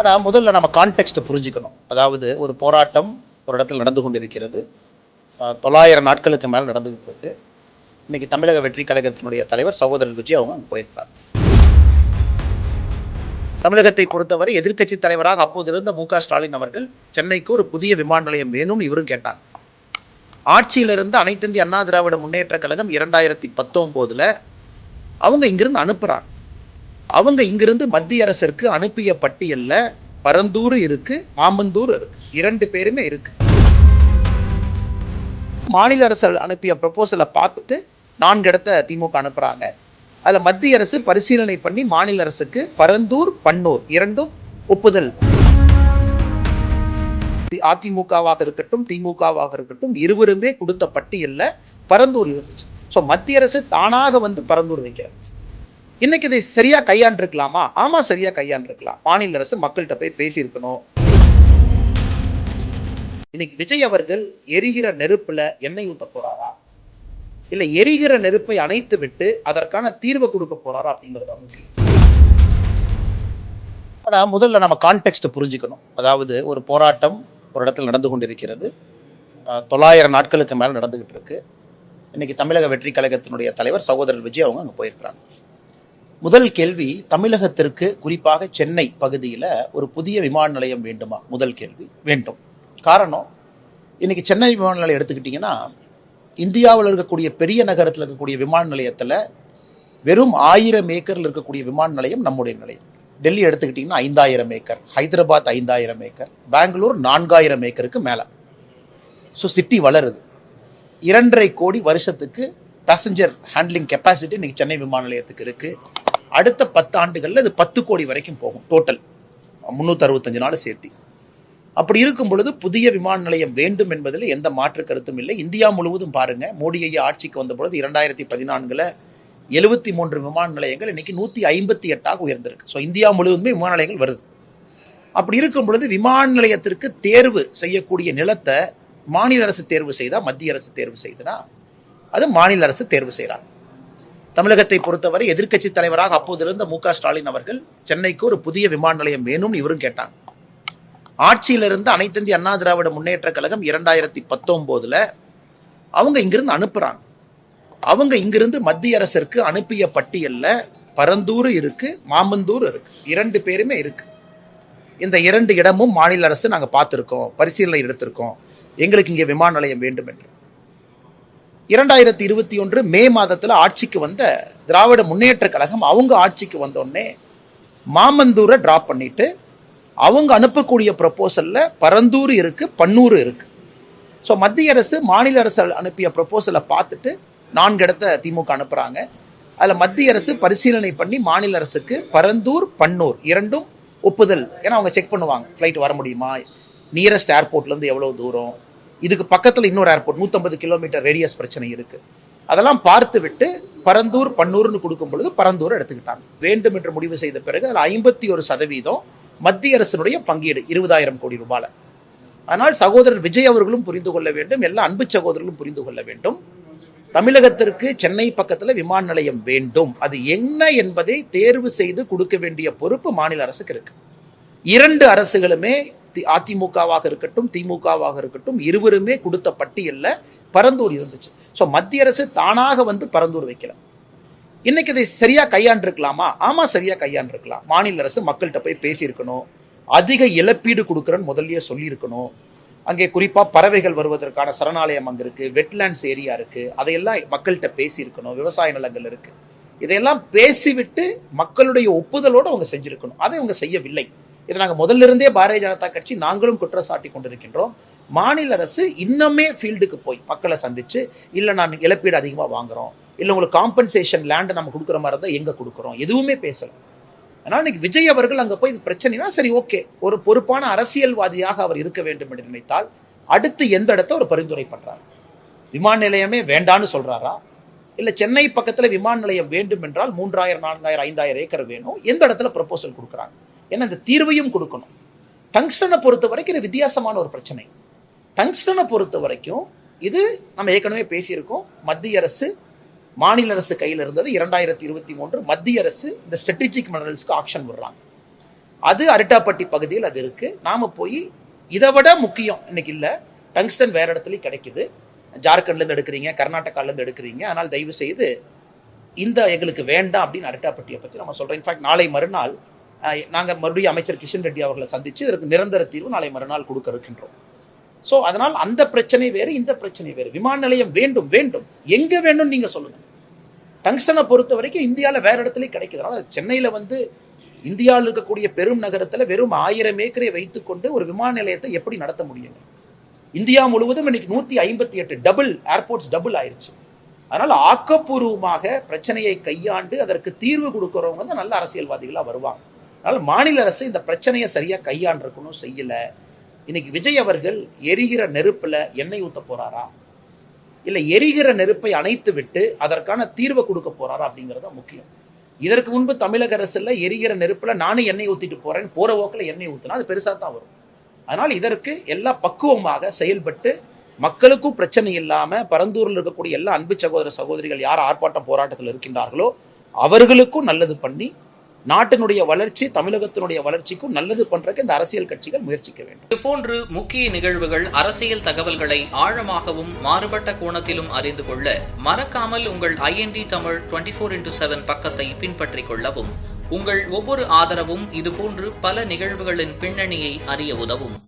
ஆனால் முதல்ல நம்ம கான்டெக்ட்டை புரிஞ்சுக்கணும். அதாவது ஒரு போராட்டம் ஒரு இடத்துல நடந்து கொண்டிருக்கிறது. தொள்ளாயிரம் நாட்களுக்கு மேலே நடந்து போயிருக்கு இன்னைக்கு தமிழக வெற்றி கழகத்தினுடைய தலைவர் சகோதரர் விஜய் அவங்க அங்கே போயிருக்கிறார் தமிழகத்தை பொறுத்தவரை எதிர்க்கட்சி தலைவராக அப்போது இருந்த மு க ஸ்டாலின் அவர்கள் சென்னைக்கு ஒரு புதிய விமான நிலையம் வேணும்னு இவரும் கேட்டாங்க. ஆட்சியிலிருந்து அனைத்திந்திய அண்ணா திராவிட முன்னேற்ற கழகம் இரண்டாயிரத்தி பத்தொம்போதில் அவங்க இங்கிருந்து அனுப்புகிறாங்க அவங்க இங்கிருந்து மத்திய அரசிற்கு அனுப்பிய பட்டியல்ல பரந்தூர் இருக்கு மாமந்தூர் இருக்கு. இரண்டு பேருமே இருக்கு. மாநில அரசு அனுப்பிய ப்ரொபோசலை பார்த்துட்டு நான்கு இடத்த திமுக அனுப்புறாங்க. அதில் மத்திய அரசு பரிசீலனை பண்ணி மாநில அரசுக்கு பரந்தூர் பன்னூர் இரண்டும் ஒப்புதல். அதிமுகவாக இருக்கட்டும் திமுகவாக இருக்கட்டும் இருவருமே கொடுத்த பட்டியலில் பரந்தூர் இருந்துச்சு ஸோ மத்திய அரசு தானாக வந்து பரந்தூர் வைக்கிறது இன்னைக்கு இதை சரியா கையாண்டிருக்கலாமா? ஆமா சரியா கையாண்டிருக்கலாம். மாநில அரசு மக்கள்கிட்ட போய் பேசியிருக்கணும். இன்னைக்கு விஜய் அவர்கள் எரிகிற நெருப்புல எண்ணெய் ஊத்த போறாரா? இல்ல எரிகிற நெருப்பை அணைத்து விட்டு அதற்கான தீர்வை கொடுக்க போறாரா அப்படிங்கிறது முக்கியம். ஆனா முதல்ல நம்ம கான்டெக்ட் புரிஞ்சுக்கணும். அதாவது ஒரு போராட்டம் ஒரு இடத்துல நடந்து கொண்டிருக்கிறது. தொள்ளாயிரம் நாட்களுக்கு மேல நடந்துகிட்டு இருக்கு. இன்னைக்கு தமிழக வெற்றி கழகத்தினுடைய தலைவர் சகோதரர் விஜய் அவங்க அங்க போயிருக்கிறாங்க. முதல் கேள்வி தமிழகத்திற்கு குறிப்பாக சென்னை பகுதியில் ஒரு புதிய விமான நிலையம் வேண்டுமா? முதல் கேள்வி. வேண்டும். காரணம் இன்றைக்கி சென்னை விமான நிலையம் எடுத்துக்கிட்டிங்கன்னா இந்தியாவில் இருக்கக்கூடிய பெரிய நகரத்தில் இருக்கக்கூடிய விமான நிலையத்தில் வெறும் ஆயிரம் ஏக்கரில் இருக்கக்கூடிய விமான நிலையம் நம்முடைய நிலையம். டெல்லி எடுத்துக்கிட்டிங்கன்னா ஐந்தாயிரம் ஏக்கர் ஹைதராபாத் ஐந்தாயிரம் ஏக்கர் பெங்களூர் நான்காயிரம் ஏக்கருக்கு மேலே. ஸோ சிட்டி வளருது. இரண்டரை கோடி வருஷத்துக்கு பேசஞ்சர் ஹேண்ட்லிங் கெப்பாசிட்டி இன்றைக்கி சென்னை விமான நிலையத்துக்கு இருக்குது அடுத்த பத்து ஆண்டுகளில் இது பத்து கோடி வரைக்கும் போகும் டோட்டல் முந்நூற்றி அறுபத்தஞ்சு நாள் சேர்த்தி. அப்படி இருக்கும் பொழுது புதிய விமான நிலையம் வேண்டும் என்பதில் எந்த மாற்று கருத்தும் இல்லை. இந்தியா முழுவதும் பாருங்கள் மோடி ஐயா ஆட்சிக்கு வந்த பொழுது இரண்டாயிரத்தி பதினான்கில் எழுபத்தி மூன்று விமான நிலையங்கள் இன்றைக்கி நூற்றி ஐம்பத்தி எட்டாக உயர்ந்திருக்கு. ஸோ இந்தியா முழுவதுமே விமான நிலையங்கள் வருது. அப்படி இருக்கும் பொழுது விமான நிலையத்திற்கு தேர்வு செய்யக்கூடிய நிலத்தை மாநில அரசு தேர்வு செய்தால் மத்திய அரசு தேர்வு செய்தனா அது மாநில அரசு தேர்வு செய்கிறாங்க தமிழகத்தை பொறுத்தவரை எதிர்க்கட்சி தலைவராக அப்போதிருந்த மு க ஸ்டாலின் அவர்கள் சென்னைக்கு ஒரு புதிய விமான நிலையம் வேணும்னு இவரும் கேட்டாங்க. ஆட்சியிலிருந்து அனைத்து இந்திய அண்ணா திராவிட முன்னேற்ற கழகம் இரண்டாயிரத்தி பத்தொம்போதில் அவங்க இங்கிருந்து அனுப்புறாங்க. அவங்க இங்கிருந்து மத்திய அரசிற்கு அனுப்பிய பட்டியலில் பரந்தூர் இருக்கு மாமந்தூர் இருக்கு. இரண்டு பேருமே இருக்கு. இந்த இரண்டு இடமும் மாநில அரசு நாங்கள் பார்த்துருக்கோம் பரிசீலனை எடுத்திருக்கோம். எங்களுக்கு இங்கே விமான நிலையம் வேண்டும் என்று. இரண்டாயிரத்தி இருபத்தி ஒன்று மே மாதத்தில் ஆட்சிக்கு வந்த திராவிட முன்னேற்ற கழகம் அவங்க ஆட்சிக்கு வந்தோடனே மாமந்தூரை ட்ராப் பண்ணிட்டு அவங்க அனுப்பக்கூடிய ப்ரப்போசலில் பரந்தூர் இருக்குது பன்னூர் இருக்குது ஸோ மத்திய அரசு மாநில அரசு அனுப்பிய ப்ரப்போசலை பார்த்துட்டு நான்கு இடத்த திமுக அனுப்புகிறாங்க அதில் மத்திய அரசு பரிசீலனை பண்ணி மாநில அரசுக்கு பரந்தூர் பன்னூர் இரண்டும் ஒப்புதல். ஏன்னா அவங்க செக் பண்ணுவாங்க. ஃப்ளைட் வர முடியுமா? நியரஸ்ட் ஏர்போர்ட்லேருந்து எவ்வளோ தூரம்? இதுக்கு பக்கத்தில் இன்னொரு ஏர்போர்ட் நூற்றம்பது கிலோமீட்டர் ரேடியஸ் பிரச்சனை இருக்குது அதெல்லாம் பார்த்து விட்டு பரந்தூர் பன்னூர்னு கொடுக்கும் பொழுது பரந்தூர் எடுத்துக்கிட்டாங்க. வேண்டும் என்று முடிவு செய்த பிறகு அதில் ஐம்பத்தி ஒரு சதவீதம் மத்திய அரசினுடைய பங்கீடு இருபதாயிரம் கோடி ரூபாயில் ஆனால் சகோதரர் விஜய் அவர்களும் புரிந்து கொள்ள வேண்டும் எல்லா அன்பு சகோதரர்களும் புரிந்து கொள்ள வேண்டும். தமிழகத்திற்கு சென்னை பக்கத்தில் விமான நிலையம் வேண்டும். அது என்ன என்பதை தேர்வு செய்து கொடுக்க வேண்டிய பொறுப்பு மாநில அரசுக்கு இருக்கு. இரண்டு அரசுகளுமே அதிமுகவாக இருக்கட்டும் திமுகவாக இருக்கட்டும் இருவருமே கொடுத்த பட்டியல்ல பரந்தூர் இருந்துச்சு. ஸோ மத்திய அரசு தானாக வந்து பரந்தூர் வைக்கல. இன்னைக்கு இதை சரியா கையாண்டிருக்கலாமா? ஆமா சரியா கையாண்டிருக்கலாம். மாநில அரசு மக்கள்கிட்ட போய் பேசியிருக்கணும். அதிக இழப்பீடு கொடுக்குறேன்னு முதல்லயே சொல்லியிருக்கணும். அங்கே குறிப்பாக பறவைகள் வருவதற்கான சரணாலயம் அங்க இருக்கு வெட்லேண்ட்ஸ் ஏரியா இருக்கு. அதையெல்லாம் மக்கள்கிட்ட பேசியிருக்கணும் விவசாய நிலங்கள் இருக்கு. இதையெல்லாம் பேசிவிட்டு மக்களுடைய ஒப்புதலோடு அவங்க செஞ்சிருக்கணும். அதை அவங்க செய்யவில்லை. இதை நாங்கள் முதல்ல இருந்தே பாரதிய ஜனதா கட்சி நாங்களும் குற்றம் சாட்டி கொண்டிருக்கின்றோம். மாநில அரசு இன்னுமே ஃபீல்டுக்கு போய் மக்களை சந்திச்சு இல்லை நான் இழப்பீடு அதிகமாக வாங்குறோம். இல்லை உங்களுக்கு காம்பன்சேஷன் லேண்டை நம்ம கொடுக்குற மாதிரி இருந்தால் எங்கே கொடுக்குறோம்? எதுவுமே பேசலை. ஆனால் இன்னைக்கு விஜய் அவர்கள் அங்கே போய் இது பிரச்சனைனா சரி ஓகே. ஒரு பொறுப்பான அரசியல்வாதியாக அவர் இருக்க வேண்டும் என்று நினைத்தால் அடுத்து எந்த இடத்த ஒரு பரிந்துரை பண்ணுறாரு விமான நிலையமே வேண்டான்னு சொல்கிறாரா இல்லை சென்னை பக்கத்தில் விமான நிலையம் வேண்டும் என்றால் மூன்றாயிரம் நான்காயிரம் ஐந்தாயிரம் ஏக்கர் வேணும்? எந்த இடத்துல ப்ரொபோசல் கொடுக்குறாங்க? ஏன்னா இந்த தீர்வையும் கொடுக்கணும். டங்ஸ்டனை பொறுத்த வரைக்கும் இது வித்தியாசமான ஒரு பிரச்சனை. டங்ஸ்டனை பொறுத்த வரைக்கும் இது நம்ம ஏற்கனவே பேசியிருக்கோம். மத்திய அரசு மாநில அரசு கையில் இருந்தது இரண்டாயிரத்தி இருபத்தி மூன்று மத்திய அரசு இந்த ஸ்ட்ராட்டஜிக் மினரல்ஸ்க்கு ஆக்ஷன் விடுறாங்க. அது அரிட்டாப்பட்டி பகுதியில் அது இருக்கு. நாம போய் இதை விட முக்கியம் இன்னைக்கு இல்லை. டங்ஸ்டன் வேற இடத்துலையும் கிடைக்குது. ஜார்க்கண்ட்லேருந்து எடுக்கிறீங்க கர்நாடகாலேருந்து எடுக்கிறீங்க. ஆனால் தயவு செய்து இந்த எங்களுக்கு வேண்டாம் அப்படின்னு அரிட்டாப்பட்டியை பற்றி நம்ம சொல்கிறோம் இன்ஃபேக்ட் நாளை மறுநாள் நாங்கள் மறுபடியும் அமைச்சர் கிஷன் ரெட்டி அவர்களை சந்தித்து இதற்கு நிரந்தர தீர்வு நாளை மறுநாள் கொடுக்க இருக்கின்றோம். ஸோ அதனால் அந்த பிரச்சனை வேறு இந்த பிரச்சனை வேறு. விமான நிலையம் வேண்டும் வேண்டும். எங்கே வேண்டும் நீங்கள் சொல்லுங்கள் டங்ஸ்டனை பொறுத்த வரைக்கும் இந்தியாவில் வேறு இடத்துலையும் கிடைக்குது. அதனால் சென்னையில் வந்து இந்தியாவில் இருக்கக்கூடிய பெரும் நகரத்தில் வெறும் ஆயிரம் ஏக்கரை வைத்துக்கொண்டு ஒரு விமான நிலையத்தை எப்படி நடத்த முடியுங்க? இந்தியா முழுவதும் இன்னைக்கு நூத்தி ஐம்பத்தி எட்டு டபுள் ஏர்போர்ட்ஸ் டபுள் ஆயிருச்சு. அதனால ஆக்கப்பூர்வமாக பிரச்சனையை கையாண்டு அதற்கு தீர்வு கொடுக்கறவங்க தான் நல்ல அரசியல்வாதிகளாக வருவாங்க. அதனால் மாநில அரசு இந்த பிரச்சனையை சரியாக கையாண்டிருக்கணும் செய்யலை. இன்னைக்கு விஜய் அவர்கள் எரிகிற நெருப்பில் எண்ணெய் ஊற்ற போறாரா? இல்லை எரிகிற நெருப்பை அணைத்து விட்டு அதற்கான தீர்வை கொடுக்க போறாரா அப்படிங்கிறது தான் முக்கியம். இதற்கு முன்பு தமிழக அரசில் எரிகிற நெருப்பில் நானும் எண்ணெய் ஊற்றிட்டு போறேன் போற ஓக்கில் எண்ணெய் ஊற்றினா அது பெருசாக தான் வரும். அதனால் இதற்கு எல்லா பக்குவமாக செயல்பட்டு மக்களுக்கும் பிரச்சனை இல்லாமல் பரந்தூரில் இருக்கக்கூடிய எல்லா அன்பு சகோதர சகோதரிகள் யார் ஆர்ப்பாட்டம் போராட்டத்தில் இருக்கின்றார்களோ அவர்களுக்கும் நல்லது பண்ணி நாட்டினுடைய வளர்ச்சி தமிழகத்தினுடைய வளர்ச்சிக்கும் நல்லது பண்றதுக்கு இந்த அரசியல் கட்சிகள் முயற்சிக்க வேண்டும். இதுபோன்று முக்கிய நிகழ்வுகள் அரசியல் தகவல்களை ஆழமாகவும் மாறுபட்ட கோணத்திலும் அறிந்து கொள்ள மறக்காமல் உங்கள் IND Tamil twenty four into seven பக்கத்தை பின்பற்றிக் கொள்ளவும். உங்கள் ஒவ்வொரு ஆதரவும் இதுபோன்று பல நிகழ்வுகளின் பின்னணியை அறிய உதவும்.